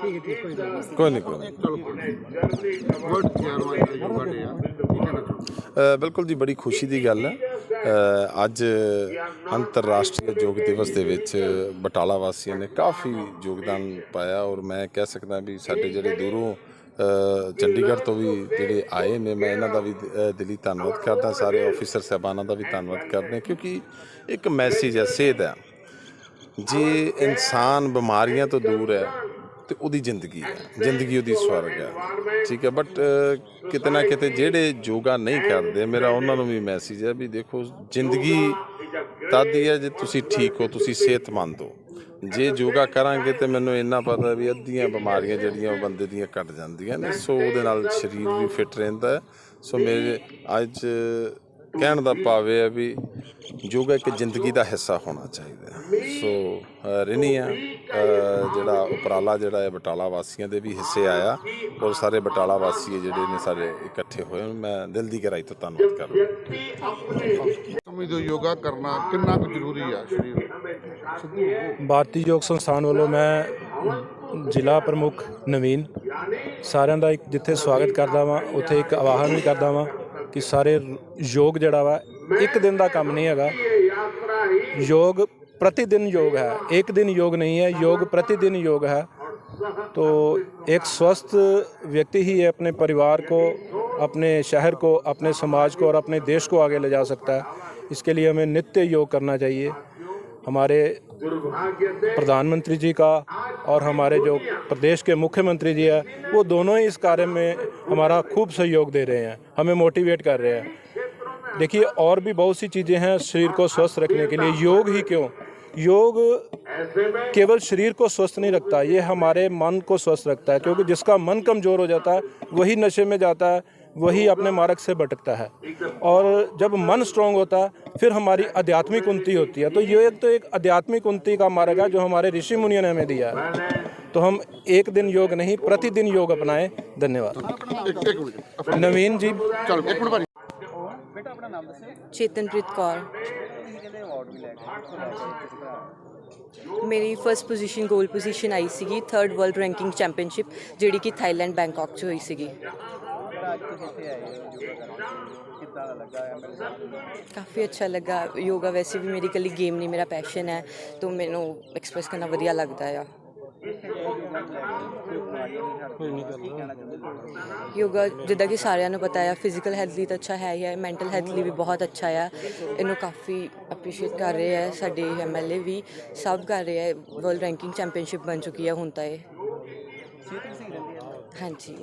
ਠੀਕ ਹੈ ਠੀਕ ਕੋਈ ਨਹੀਂ। ਕੋਈ ਨਹੀਂ ਕੋਈ ਨਹੀਂ। ਬਿਲਕੁਲ ਜੀ ਬੜੀ ਖੁਸ਼ੀ ਦੀ ਗੱਲ ਹੈ। ਅੱਜ ਅੰਤਰਰਾਸ਼ਟਰੀ ਯੋਗ ਦਿਵਸ ਦੇ ਵਿੱਚ ਬਟਾਲਾ ਵਾਸੀਆਂ ਨੇ ਕਾਫੀ ਯੋਗਦਾਨ ਪਾਇਆ ਔਰ ਮੈਂ ਕਹਿ ਸਕਦਾ ਵੀ ਸਾਡੇ ਜਿਹੜੇ ਦੂਰੋਂ ਚੰਡੀਗੜ੍ਹ ਤੋਂ ਵੀ ਜਿਹੜੇ ਆਏ ਨੇ ਮੈਂ ਇਹਨਾਂ ਦਾ ਵੀ ਅ, ਦਿਲੀ ਧੰਨਵਾਦ ਕਰਦਾ ਸਾਰੇ ਆਫੀਸਰ ਸਾਹਿਬਾਨਾਂ ਦਾ ਵੀ ਧੰਨਵਾਦ ਕਰਦੇ ਕਿਉਂਕਿ ਇੱਕ ਮੈਸੇਜ ਹੈ ਸੇਧ ਹੈ। ਜੇ ਇਨਸਾਨ ਬਿਮਾਰੀਆਂ ਤੋਂ ਦੂਰ ਹੈ ਤੇ ਉਹਦੀ ਜ਼ਿੰਦਗੀ ਹੈ। ਜ਼ਿੰਦਗੀ ਉਹਦੀ ਸਵਰਗ ਹੈ। ਠੀਕ ਹੈ ਬਟ ਕਿਤੇ ਨਾ ਕਿਤੇ ਜਿਹੜੇ ਯੋਗਾ ਨਹੀਂ ਕਰਦੇ, ਮੇਰਾ ਉਹਨਾਂ ਨੂੰ ਵੀ ਮੈਸੇਜ ਹੈ ਵੀ ਦੇਖੋ, ਜ਼ਿੰਦਗੀ ਤਦ ਹੀ ਹੈ ਜੇ ਤੁਸੀਂ ਠੀਕ ਹੋ, ਤੁਸੀਂ ਸਿਹਤਮੰਦ ਹੋ। ਜੇ ਯੋਗਾ ਕਰਾਂਗੇ ਤੇ ਮੈਨੂੰ ਇੰਨਾ ਪਤਾ ਵੀ ਅੱਧੀਆਂ ਬਿਮਾਰੀਆਂ ਜਿਹੜੀਆਂ ਉਹ ਬੰਦੇ ਦੀਆਂ ਘਟ ਜਾਂਦੀਆਂ ਨੇ, ਸੋ ਉਹਦੇ ਨਾਲ ਸਰੀਰ ਵੀ ਫਿੱਟ ਰਹਿੰਦਾ ਸੋ ਮੇਰੇ ਅੱਜ ਕਹਿਣ ਦਾ ਭਾਵ ਇਹ ਹੈ ਵੀ ਯੋਗਾ ਇੱਕ ਜ਼ਿੰਦਗੀ ਦਾ ਹਿੱਸਾ ਹੋਣਾ ਚਾਹੀਦਾ ਸੋ ਆ ਅ, ਜਿਹੜਾ ਉਪਰਾਲਾ ਜਿਹੜਾ ਹੈ ਬਟਾਲਾ ਵਾਸੀਆਂ ਦੇ ਵੀ ਹਿੱਸੇ ਆਇਆ ਔਰ ਸਾਰੇ ਬਟਾਲਾ ਵਾਸੀ ਜਿਹੜੇ ਨੇ ਸਾਰੇ ਇਕੱਠੇ ਹੋਏ ਮੈਂ ਦਿਲ ਦੀ ਗਹਿਰਾਈ ਤੋਂ ਧੰਨਵਾਦ ਕਰਦਾ ਸਮਝਦੇ ਹੋ ਯੋਗਾ ਕਰਨਾ ਕਿੰਨਾ ਕੁ ਜ਼ਰੂਰੀ ਆ ਸਰੀਰ? ਭਾਰਤੀ ਯੋਗ ਸੰਸਥਾਨ ਵੱਲੋਂ ਮੈਂ ਜ਼ਿਲ੍ਹਾ ਪ੍ਰਮੁੱਖ ਨਵੀਨ ਸਾਰਿਆਂ ਦਾ ਇੱਕ ਜਿੱਥੇ ਸਵਾਗਤ ਕਰਦਾ ਵਾਂ ਉੱਥੇ ਇੱਕ ਆਵਾਹਨ ਵੀ ਕਰਦਾ ਵਾਂ ਕਿ ਸਾਰੇ ਯੋਗ ਜਿਹੜਾ ਵਾ ਇੱਕ ਦਿਨ ਦਾ ਕੰਮ ਨਹੀਂ ਹੈਗਾ योग प्रतिदिन योग है एक दिन योग नहीं है योग प्रतिदिन योग है तो एक स्वस्थ व्यक्ति ही अपने परिवार को अपने शहर को अपने समाज को और अपने देश को आगे ले जा सकता है इसके लिए हमें नित्य योग करना चाहिए हमारे प्रधानमंत्री जी का और हमारे जो प्रदेश के मुख्यमंत्री जी है वो दोनों ही इस कार्य में हमारा खूब सहयोग दे रहे हैं, हमें मोटिवेट कर रहे हैं। देखिए, और भी बहुत सी चीज़ें हैं शरीर को स्वस्थ रखने के लिए। योग ही क्यों? योग केवल शरीर को स्वस्थ नहीं रखता, ये हमारे मन को स्वस्थ रखता है, क्योंकि जिसका मन कमज़ोर हो जाता है, वही नशे में जाता है वही अपने मार्ग से भटकता है और जब मन स्ट्रांग होता है फिर हमारी आध्यात्मिक उन्नति होती है तो ये एक तो एक आध्यात्मिक उन्नति का मार्ग है जो हमारे ऋषि मुनियों ने हमें दिया है तो हम एक दिन योग नहीं प्रतिदिन योग अपनाएं धन्यवाद ਇੱਕ ਇੱਕ ਮਿੰਟ नवीन जी ਚਲੋ ਇੱਕ ਮਿੰਟ ਭਾਜੀ ਚੇਤਨਪ੍ਰੀਤ ਕੌਰ ਮੇਰੀ ਫਰਸਟ ਪੋਜੀਸ਼ਨ ਗੋਲ ਪੋਜੀਸ਼ਨ ਆਈ ਸੀਗੀ ਥਰਡ ਵਰਲਡ ਰੈਂਕਿੰਗ ਚੈਂਪੀਅਨਸ਼ਿਪ ਜਿਹੜੀ ਕਿ ਥਾਈਲੈਂਡ ਬੈਂਕਾਕ 'ਚ ਹੋਈ ਸੀਗੀ ਕਾਫੀ ਅੱਛਾ ਲੱਗਾ। ਯੋਗਾ ਵੈਸੇ ਵੀ ਮੇਰੀ ਇਕੱਲੀ ਗੇਮ ਨਹੀਂ ਮੇਰਾ ਪੈਸ਼ਨ ਹੈ ਤਾਂ ਮੈਨੂੰ ਐਕਸਪ੍ਰੈਸ ਕਰਨਾ ਵਧੀਆ ਲੱਗਦਾ ਆ। ਯੋਗਾ ਜਿੱਦਾਂ ਕਿ ਸਾਰਿਆਂ ਨੂੰ ਪਤਾ ਆ ਫਿਜ਼ੀਕਲ ਹੈਲਥ ਲਈ ਤਾਂ ਅੱਛਾ ਹੈ ਹੀ ਹੈ ਮੈਂਟਲ ਹੈਲਥ ਲਈ ਵੀ ਬਹੁਤ ਅੱਛਾ ਆ। ਇਹਨੂੰ ਕਾਫੀ ਅਪਰੀਸ਼ੀਏਟ ਕਰ ਰਹੇ ਆ ਸਾਡੇ ਐਮਐਲਏ ਵੀ ਸਭ ਕਰ ਰਹੇ ਆ ਵਰਲਡ ਰੈਂਕਿੰਗ ਚੈਂਪੀਅਨਸ਼ਿਪ ਬਣ ਚੁੱਕੀ ਹੈ ਹੁਣ ਤਾਂ ਇਹ। ਹਾਂਜੀ।